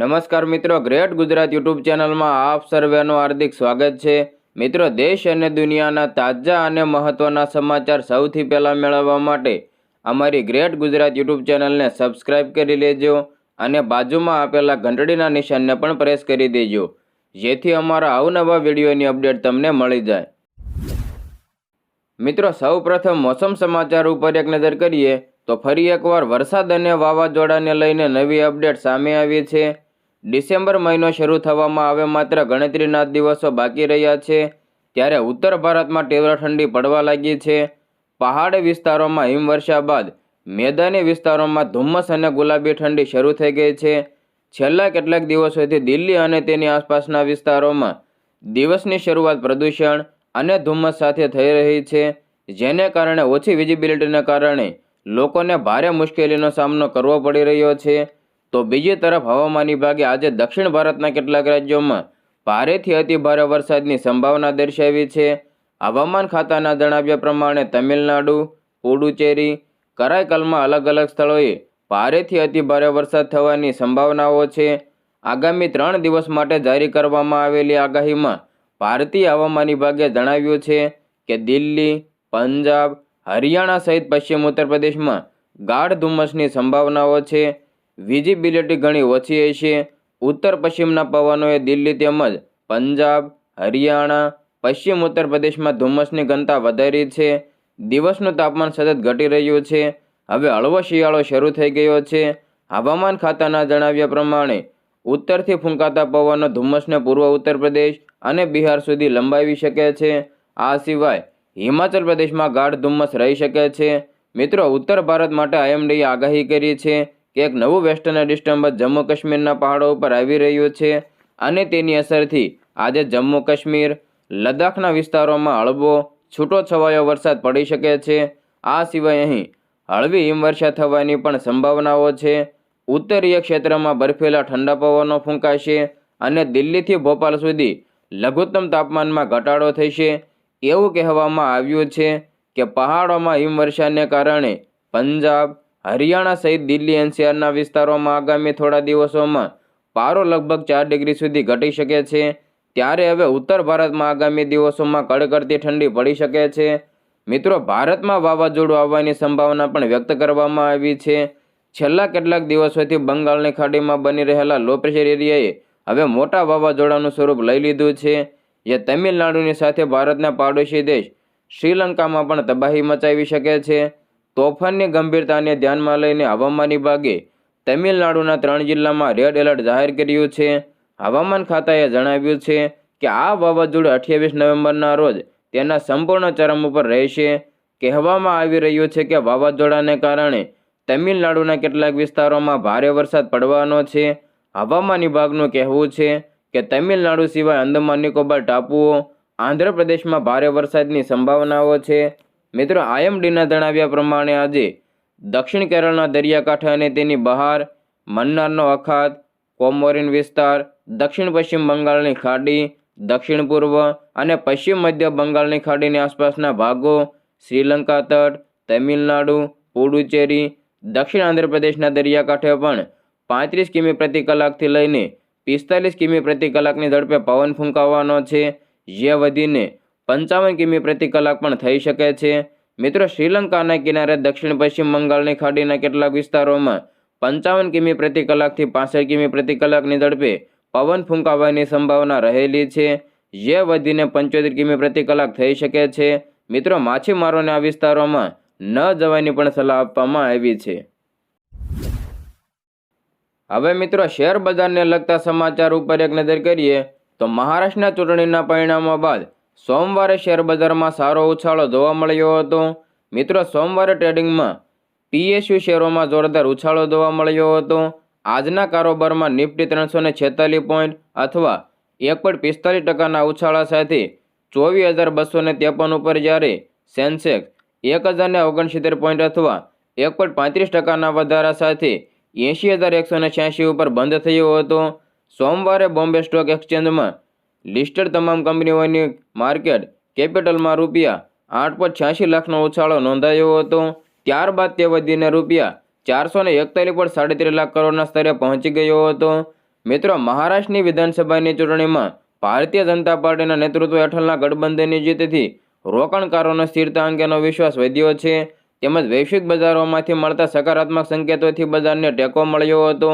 નમસ્કાર મિત્રો, great Gujarat YouTube ચેનલમાં આપ સર્વેનું હાર્દિક સ્વાગત છે. મિત્રો, દેશ અને દુનિયાના તાજા અને મહત્ત્વના સમાચાર સૌથી પહેલાં મેળવવા માટે અમારી ગ્રેટ ગુજરાત યુટ્યુબ ચેનલને સબસ્ક્રાઇબ કરી લેજો અને બાજુમાં આપેલા ઘંટડીના નિશાનને પણ પ્રેસ કરી દેજો, જેથી અમારા અવનવા વિડીયોની અપડેટ તમને મળી જાય. મિત્રો સૌ પ્રથમ મોસમ સમાચાર ઉપર એક નજર કરીએ, તો ફરી એકવાર વરસાદ અને વાવાઝોડાને લઈને નવી અપડેટ સામે આવી છે. ડિસેમ્બર મહિનો શરૂ થવામાં આવે માત્ર ગણતરીના દિવસો બાકી રહ્યા છે, ત્યારે ઉત્તર ભારતમાં તીવ્ર ઠંડી પડવા લાગી છે. પહાડી વિસ્તારોમાં હિમવર્ષા બાદ મેદાની વિસ્તારોમાં ધુમ્મસ અને ગુલાબી ઠંડી શરૂ થઈ ગઈ છે. છેલ્લા કેટલાક દિવસોથી દિલ્હી અને તેની આસપાસના વિસ્તારોમાં દિવસની શરૂઆત પ્રદૂષણ અને ધુમ્મસ સાથે થઈ રહી છે, જેને કારણે ઓછી વિઝિબિલિટીને કારણે લોકોને ભારે મુશ્કેલીનો સામનો કરવો પડી રહ્યો છે. તો બીજી તરફ હવામાન વિભાગે આજે દક્ષિણ ભારતના કેટલાક રાજ્યોમાં ભારેથી અતિ ભારે વરસાદની સંભાવના દર્શાવી છે. હવામાન ખાતાના જણાવ્યા પ્રમાણે તમિલનાડુ, પુડુચેરી, કરાઈકલમાં અલગ અલગ સ્થળોએ ભારેથી અતિ ભારે વરસાદ થવાની સંભાવનાઓ છે. આગામી ત્રણ દિવસ માટે જારી કરવામાં આવેલી આગાહીમાં ભારતીય હવામાન વિભાગે જણાવ્યું છે કે દિલ્હી, પંજાબ, હરિયાણા સહિત પશ્ચિમ ઉત્તર પ્રદેશમાં ગાઢ ધુમ્મસની સંભાવનાઓ છે. વિઝિબિલિટી ઘણી ઓછી હશે ઉત્તર પશ્ચિમના પવનોએ દિલ્હી તેમજ પંજાબ, હરિયાણા, પશ્ચિમ ઉત્તર પ્રદેશમાં ધુમ્મસની ઘનતા વધારી છે. દિવસનું તાપમાન સતત ઘટી રહ્યું છે. હવે હળવો શિયાળો શરૂ થઈ ગયો છે. હવામાન ખાતાના જણાવ્યા પ્રમાણે, ઉત્તરથી ફૂંકાતા પવનો ધુમ્મસને પૂર્વ ઉત્તર પ્રદેશ અને બિહાર સુધી લંબાવી શકે છે. આ સિવાય, હિમાચલ પ્રદેશમાં ગાઢ ધુમ્મસ રહી શકે છે. મિત્રો, ઉત્તર ભારત માટે આઈએમડીએ આગાહી કરી છે. કે એક નવું વેસ્ટર્ન ડિસ્ટર્બન્સ જમ્મુ કાશ્મીરના પહાડો ઉપર આવી રહ્યું છે અને તેની અસરથી આજે જમ્મુ કાશ્મીર લદ્દાખના વિસ્તારોમાં હળવો છૂટો છવાયો વરસાદ પડી શકે છે. આ સિવાય અહીં હળવી હિમવર્ષા થવાની પણ સંભાવનાઓ છે. ઉત્તરીય ક્ષેત્રમાં બરફીલા ઠંડા પવનો ફૂંકાશે અને દિલ્હીથી ભોપાલ સુધી લઘુત્તમ તાપમાનમાં ઘટાડો થશે. એવું કહેવામાં આવ્યું છે કે પહાડોમાં હિમવર્ષાને કારણે પંજાબ હરિયાણા સહિત દિલ્હી એનસીઆરના વિસ્તારોમાં આગામી થોડા દિવસોમાં પારો લગભગ ચાર ડિગ્રી સુધી ઘટી શકે છે. ત્યારે હવે ઉત્તર ભારતમાં આગામી દિવસોમાં કડકડતી ઠંડી પડી શકે છે. મિત્રો, ભારતમાં વાવાઝોડું આવવાની સંભાવના પણ વ્યક્ત કરવામાં આવી છે. છેલ્લા કેટલાક દિવસોથી બંગાળની ખાડીમાં બની રહેલા લો પ્રેશર એરિયાએ હવે મોટા વાવાઝોડાનું સ્વરૂપ લઈ લીધું છે. જે તમિલનાડુની સાથે ભારતના પાડોશી દેશ શ્રીલંકામાં પણ તબાહી મચાવી શકે છે. તોફાનની ગંભીરતાને ધ્યાનમાં લઈને હવામાન વિભાગે તમિલનાડુના ત્રણ જિલ્લામાં રેડ એલર્ટ જાહેર કર્યું છે. હવામાન ખાતાએ જણાવ્યું છે કે આ વાવાઝોડું અઠ્યાવીસ નવેમ્બરના રોજ તેના સંપૂર્ણ ચરમ ઉપર રહેશે. કહેવામાં આવી રહ્યું છે કે વાવાઝોડાને કારણે તમિલનાડુના કેટલાક વિસ્તારોમાં ભારે વરસાદ પડવાનો છે. હવામાન વિભાગનું કહેવું છે કે તમિલનાડુ સિવાય અંદમાન નિકોબાર ટાપુઓ, આંધ્રપ્રદેશમાં ભારે વરસાદની સંભાવનાઓ છે. મિત્રો આઈએમડીના જણાવ્યા પ્રમાણે આજે દક્ષિણ કેરળના દરિયાકાંઠે અને તેની બહાર મન્નારનો અખાત કોમોરિન વિસ્તાર, દક્ષિણ પશ્ચિમ બંગાળની ખાડી, દક્ષિણ પૂર્વ અને પશ્ચિમ મધ્ય બંગાળની ખાડીની આસપાસના ભાગો, શ્રીલંકા તટ, તમિલનાડુ, પુડુચેરી, દક્ષિણ આંધ્રપ્રદેશના દરિયાકાંઠે પણ પાંત્રીસ કિમી પ્રતિ કલાકથી લઈને પિસ્તાલીસ કિમી પ્રતિ કલાકની ઝડપે પવન ફૂંકાવાનો છે. જે વધીને પંચાવન કિમી પ્રતિ કલાક પણ થઈ શકે છે. મિત્રો, શ્રીલંકાના કિનારે દક્ષિણ પશ્ચિમ બંગાળની ખાડીના કેટલાક વિસ્તારોમાં પંચાવન કિમી પ્રતિ કલાકથી પાસઠ કિમી પ્રતિ કલાકની ઝડપે પવન ફૂંકાવાની સંભાવના રહેલી છે. જે વધીને પંચોતેર કિમી પ્રતિ કલાક થઈ શકે છે. મિત્રો, માછીમારોને આ વિસ્તારોમાં ન જવાની પણ સલાહ આપવામાં આવી છે. હવે મિત્રો, શેર બજારને લગતા સમાચાર ઉપર એક નજર કરીએ તો મહારાષ્ટ્રના ચૂંટણીના પરિણામો બાદ સોમવારે શેર બજારમાં સારો ઉછાળો જોવા મળ્યો હતો. મિત્રો, સોમવારે ટ્રેડિંગમાં પીએસયુ શેરોમાં જોરદાર ઉછાળો જોવા મળ્યો હતો. આજના કારોબારમાં નિફ્ટી ત્રણસો ને છેતાલીસ પોઈન્ટ અથવા એક પોઈન્ટ પિસ્તાલીસ ટકાના ઉછાળા સાથે ચોવીસ હજાર બસો ને ત્રેપન ઉપર જ્યારે સેન્સેક્સ એક હજાર ને ઓગણસિત્તેર પોઈન્ટ અથવા એક પોઈન્ટ પાંત્રીસ ટકાના વધારા સાથે એંશી હજાર એકસો ને છ્યાસી ઉપર બંધ થયો હતો. સોમવારે બોમ્બે સ્ટોક એક્સચેન્જમાં લિસ્ટેડ તમામ કંપનીઓની માર્કેટ કેપિટલમાં રૂપિયા આઠ પોઈન્ટ છ્યાસી લાખનો ઉછાળો નોંધાયો હતો. ત્યારબાદ તે વધીને રૂપિયા ચારસો ને એકતાલીસ પોઈન્ટ સાડત્રીસ લાખ કરોડના સ્તરે પહોંચી ગયો હતો. મિત્રો, મહારાષ્ટ્રની વિધાનસભાની ચૂંટણીમાં ભારતીય જનતા પાર્ટીના નેતૃત્વ હેઠળના ગઠબંધનની જીતથી રોકાણકારોનો સ્થિરતા અંગેનો વિશ્વાસ વધ્યો છે. તેમજ વૈશ્વિક બજારોમાંથી મળતા સકારાત્મક સંકેતોથી બજારને ટેકો મળ્યો હતો.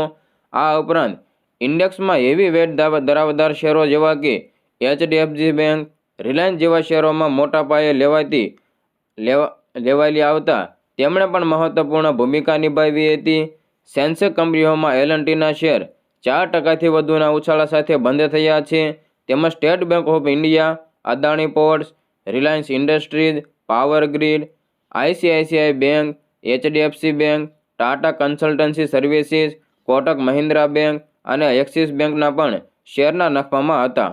આ ઉપરાંત ઇન્ડેક્સમાં હેવી વેટ ધરાવદાર શેરો જેવા કે એચડીએફસી બેંક, રિલાયન્સ જેવા શેરોમાં મોટા પાયે લેવાતી, લેવા, લેવાયેલી આવતા, તેમણે પણ મહત્વપૂર્ણ ભૂમિકા નિભાવી હતી. સેન્સેક કંપનીઓમાં એલએનટીના શેર ચાર ટકાથી વધુના ઉછાળા સાથે બંધ થયા છે. તેમજ State Bank of India, Adani Ports, Reliance Industries, Power Grid, ICICI Bank, HDFC Bank, Tata Consultancy Services, Kotak Mahindra Bank અને એક્સિસ બેંકના પણ શેરના નફામાં હતા?